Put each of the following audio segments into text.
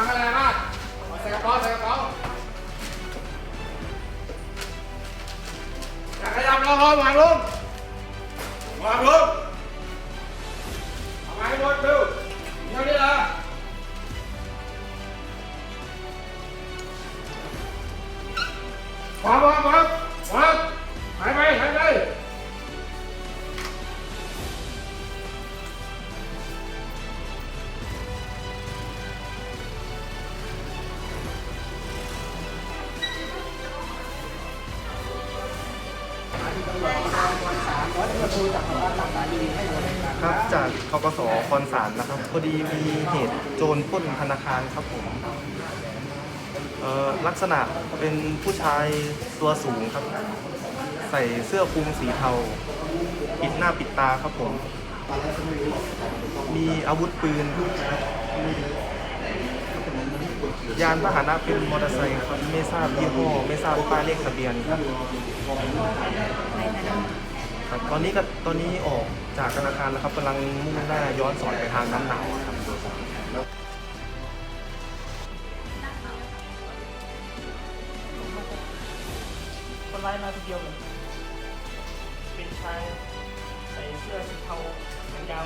สั่งอะไรมากใส่กระเป๋าใส่กระเป๋าอยากขยับเราพอวางลงวางลงเอาไม้บดดูเท่านี้ละวางวาง ครับจากคกสคอนสารนะครับพอดีมีเหตุโจรปล้นธนาคารครับผมเอ่อลักษณะเป็นผู้ชายตัวสูงครับ ใส่เสื้อคลุมสีเทา ปิดหน้าปิดตาครับผม มีอาวุธปืนยานพาหนะเป็นมอเตอร์ไซค์ครับไม่ทราบยี่ห้อ ไม่ทราบป้ายเลขทะเบียนครับ ครับตอนนี้ก็ตอนนี้ออกจากธนาคารแล้วครับกำลังมุ่งหน้าย้อนสอนไปทางน้ำหนาวครับคนร้ายมาทีเดียวเลยเป็นชายใส่เสื้อสีเทาแขนยาว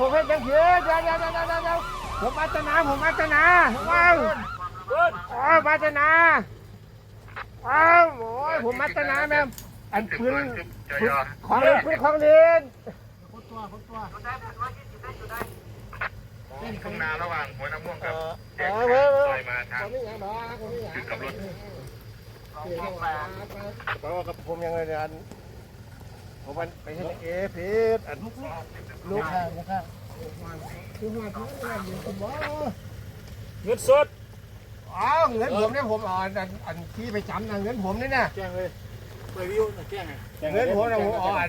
ผมให้จังเสียเดี๋ยวเดี๋ยวเดี๋ยวเดี๋ยวผมมาตนาผมมาตนาว้าวอ๋อมาตนาว้าวโอ้ยผมมาตนาแม่อันปืนปืนของเล่นปืนของเล่นข้างหน้าระหว่างหัวน้ำม่วงกับเออเว้ยซอยมาทางผมไม่อกับรถเพราะว่ากับผมยังไงเนี่ย ผมมันไปเห็นเอเพีอันลูกข้างนะครับคือว่าทุกอย่างอยู่ผมบอเงินสดอ้าวเงินผมเนี่ยผมเอาอันอันอันที่ไปจำนะเงินผมนี่นะแจ้งเลยไปวิวแจ้งไงเงินผมนะผมเอาอัน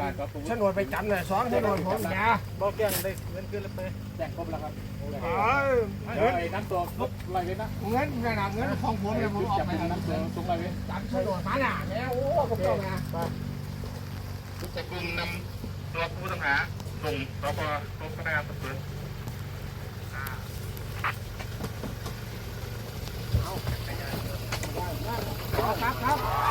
ฉนดไปจำน่ะสองฉนดผมนะบอกแจ้งเลยเงินขึ้นแล้วไปแจ้งครบแล้วครับเงินน้ำตัวครบไรเลยนะเงินขนาดเงินของผมเนี่ยผมเอาไปน้ำตัวตรงไรเลยจำโฉนดมาหน่ะแม่โอ้ผมเอา มาจับกลุ่มนำตัวผู้ต้องหาส่งสพพบพนักงานสอบสวนครับครับ